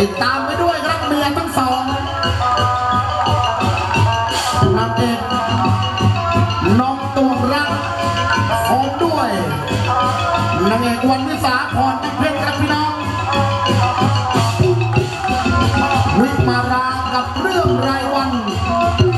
ติดตามไปด้วยครับเมียทั้งสองนางเอกน้องตัวรักพร้อมด้วยนางเอกวันวิสาพรน้ำเพชรครับพี่น้อง วิมารากับเรื่องรายวันน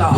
น้อ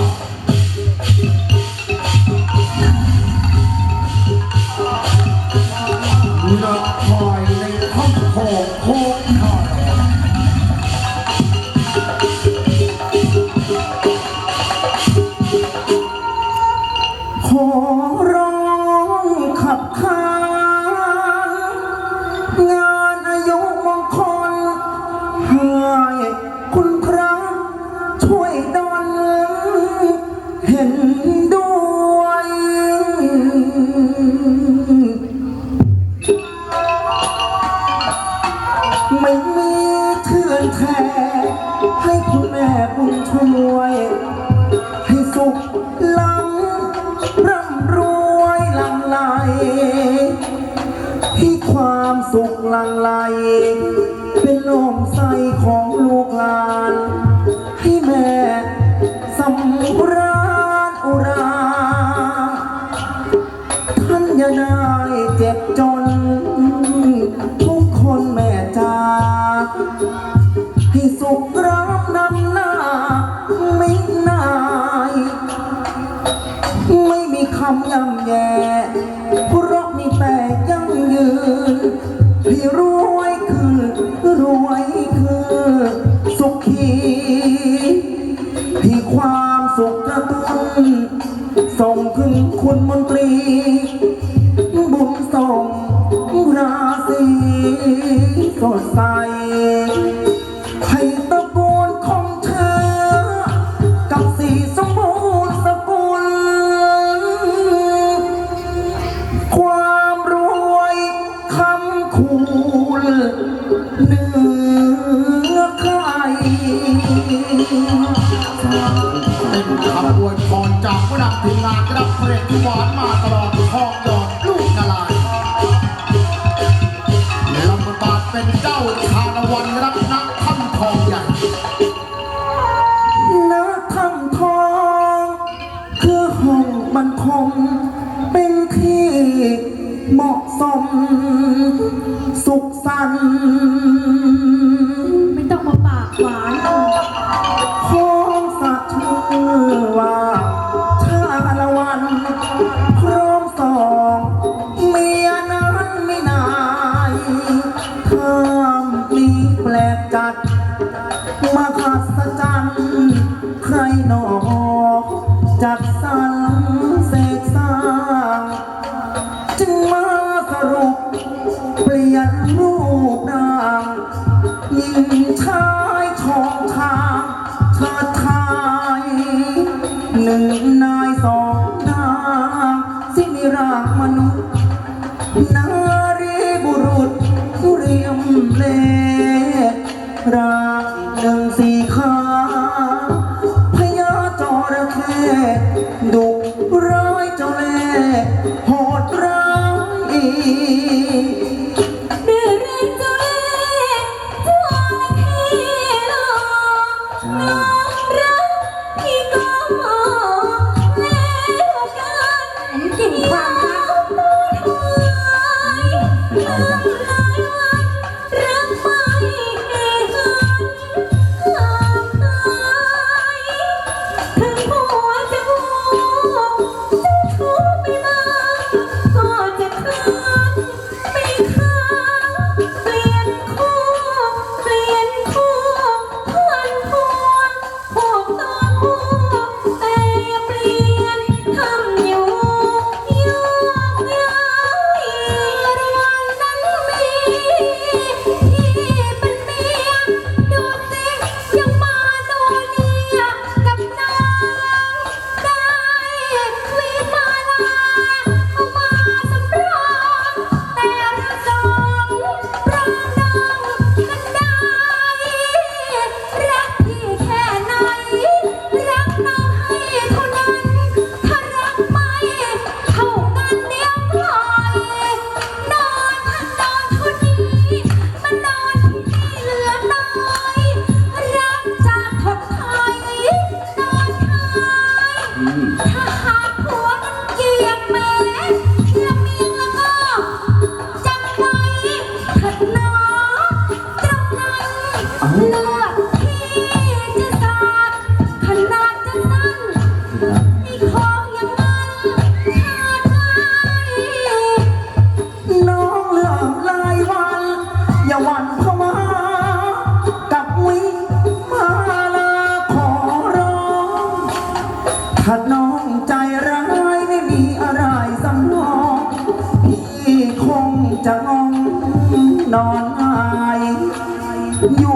ลังไหล เป็นลมใสของลูกหลาน ให้แม่สำราญอุรา ท่านอย่าได้เจ็บจน ให้รวยคือรวยคือสุขีให้ความสุขกระตุ้นส่งขึ้นคุณมนตรี บุญส่งราศีสดใส ผู้นำทีมงานครับเพลงที่หวานมาตลอดทองหยอดลูกกะลายลำบทบาทเป็นเจ้าชาละวันรับนักท่านทองใหญ่ณถ้ำทองคือห้องบรรคมเป็นที่เหมาะสม สุขสันต์ไม่ต้องมาปากหวานของสัตว์ชื่อว่า รหนอจัดสรรเสกสร้างจึงมาสรุป เปลี่ยนรูปร่างยิงชายทองทางเชิดไทยหนึ่งนายสองนางสิ้นรากมนุษย์นารีบุรุษเรียมเลรา ดุร เลือกที่จะสาดขนาดจะสั้นไอ้ของอย่างนั้นขาดไปน้องเลื่อกรายวัน อย่าหวั่นเข้ามา กับวิมาลาขอร้อง ถ้าน้องใจร้ายไม่มีอะไรสำรองพี่คงจะงองนอนหายอยู่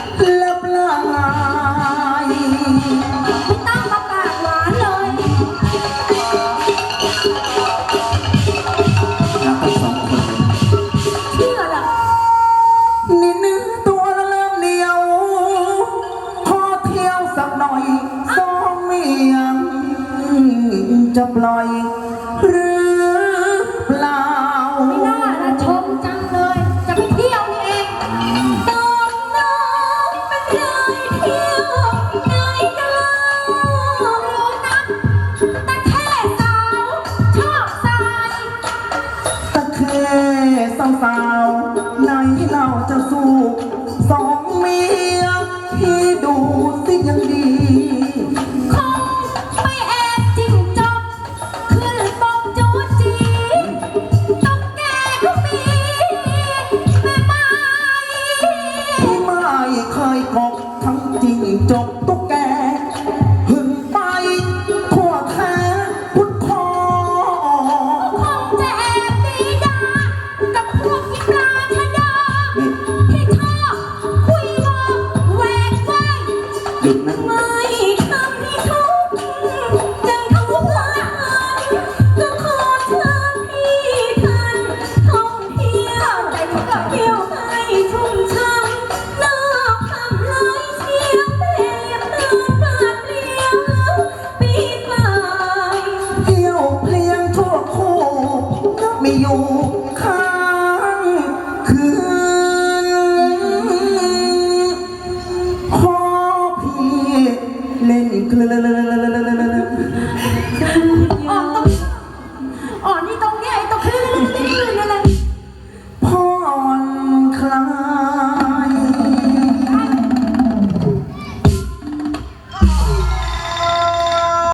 ยกบทั้งจริงจบตุ๊กแก หึงไปขั่วแท้พุทธคอคงจะแอบดีดากับพวกยิปลาชะดาที่เธอคุยงอแหวกไว้หยุดนะ มา